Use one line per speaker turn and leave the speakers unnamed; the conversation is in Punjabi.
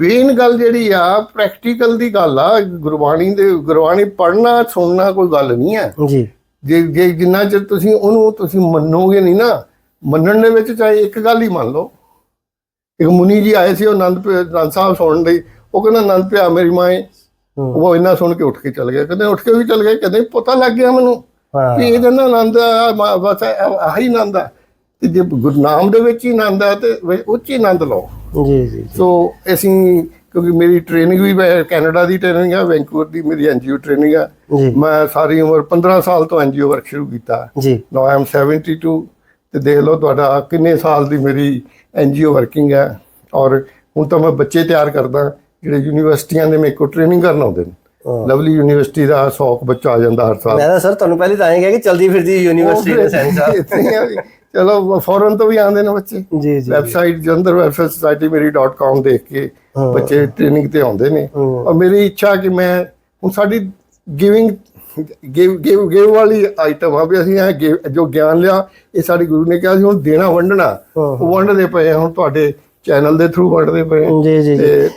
ਮੇਨ ਗੱਲ ਜਿਹੜੀ ਆ ਪ੍ਰੈਕਟੀਕਲ ਦੀ ਗੱਲ ਆ ਗੁਰਬਾਣੀ ਦੇ ਗੁਰਬਾਣੀ ਪੜ੍ਹਨਾ ਸੁਣਨਾ ਕੋਈ ਗੱਲ ਨਹੀਂ ਹੈ।
ਜੀ।
ਜੇ ਜੇ ਜਿੰਨਾ ਚਿਰ ਤੁਸੀਂ ਉਹਨੂੰ ਤੁਸੀਂ ਮੰਨੋਗੇ ਨਹੀਂ ਨਾ ਮੰਨਣ ਦੇ ਵਿੱਚ ਚਾਹੇ ਇੱਕ ਗੱਲ ਹੀ ਮੰਨ ਲਓ। ਇੱਕ ਮੁਨੀ ਜੀ ਆਏ ਸੀ ਉਹ ਆਨੰਦ ਆਨੰਦ ਸਾਹਿਬ ਸੁਣਨ ਲਈ। ਉਹ ਕਹਿੰਦਾ ਆਨੰਦ ਪਿਆ ਮੇਰੀ
ਹੂੰ।
ਉਹ ਇੰਨਾ ਸੁਣ ਕੇ ਉੱਠ ਕੇ ਚਲ ਗਿਆ ਕਹਿੰਦੇ ਉੱਠ ਕੇ ਵੀ ਚਲ ਗਏ? ਕਹਿੰਦੇ ਪਤਾ ਲੱਗ ਗਿਆ ਮੈਨੂੰ ਵੀ ਇਹਦੇ ਨਾਲ ਆਨੰਦ ਆ, ਮ- ਬਸ ਆਹੀ ਆਨੰਦ ਆ। ਤੇ ਜੇ ਗੁਰਨਾਮ ਦੇ ਵਿੱਚ ਹੀ ਆਨੰਦ ਆ ਤੇ ਉਹ 'ਚ ਹੀ ਆਨੰਦ ਲਓ।
ਜੀ ਜੀ
ਸੋ ਅਸੀਂ ਕਿਉਂਕਿ ਮੇਰੀ ਟ੍ਰੇਨਿੰਗ ਵੀ ਮੈਂ ਕੈਨੇਡਾ ਦੀ ਟ੍ਰੇਨਿੰਗ ਆ ਵੈਂਕੂਵਰ ਦੀ ਮੇਰੀ ਐਨਜੀਓ ਟ੍ਰੇਨਿੰਗ ਆ। ਮੈਂ ਸਾਰੀ ਉਮਰ 15 ਸਾਲ ਤੋਂ ਐਨਜੀਓ ਵਰਕ ਸ਼ੁਰੂ ਕੀਤਾ।
ਜੀ।
ਨਾਓ ਆਈ ਐਮ 72 ਤੇ ਦੇਖ ਲਓ ਤੁਹਾਡਾ ਕਿੰਨੇ ਸਾਲ ਦੀ ਮੇਰੀ ਐਨਜੀਓ ਵਰਕਿੰਗ ਹੈ ਔਰ ਹੁਣ ਤਾਂ ਮੈਂ ਬੱਚੇ ਤਿਆਰ ਕਰਦਾ ਜਿਹੜੇ ਯੂਨੀਵਰਸਿਟੀਆਂ ਦੇ ਮੇਰੇ ਕੋਲ ਟ੍ਰੇਨਿੰਗ ਕਰਨ ਆਉਂਦੇ ਨੇ। ਲਵਲੀ ਯੂਨੀਵਰਸਿਟੀ ਦਾ 100 ਬੱਚਾ ਆ ਜਾਂਦਾ ਹਰ ਸਾਲ
ਮੈਂ ਤਾਂ ਸਰ ਤੁਹਾਨੂੰ ਪਹਿਲੇ ਤਾਂ ਆਏ ਕਿਹਾ ਕਿ ਚਲਦੀ ਫਿਰਦੀ ਯੂਨੀਵਰਸਿਟੀ ਦੇ ਸੈਂਸ ਆ
ਇੱਥੇ ਹੀ ਆ ਵੀ। ਚਲੋ ਫੋਰਨ ਤੋਂ ਵੀ ਆਉਂਦੇ ਨੇ ਬੱਚੇ
ਜੀ ਜੀ
ਵੈਬਸਾਈਟ ਜੰਦਰ ਵੈਲਫੇਅਰ ਸੁਸਾਇਟੀ ਮੇਰੀ .com ਦੇਖ ਕੇ। ਬੱਚੇ ਟ੍ਰੇਨਿੰਗ ਤੇ ਆਉਂਦੇ ਨੇ। ਔਰ ਮੇਰੀ ਇੱਛਾ ਕਿ ਮੈਂ ਹੁਣ ਸਾਡੀ ਗਿਵਿੰਗ ਗਿਵ ਗਿਵ ਗਿਵ ਵਾਲੀ ਆਈਟਮ ਆ ਵੀ ਅਸੀਂ ਇਹ ਜੋ ਗਿਆਨ ਲਿਆ ਇਹ ਸਾਡੀ ਗੁਰੂ ਨੇ ਕਿਹਾ ਸੀ ਹੁਣ ਦੇਣਾ ਵੰਡਣਾ। ਉਹ ਵੰਡਦੇ ਪਏ ਹੁਣ ਤੁਹਾਡੇ ਚੈਨਲ ਦੇ ਥਰੂ ਵੰਡਦੇ ਪਏ।
ਜੀ ਜੀ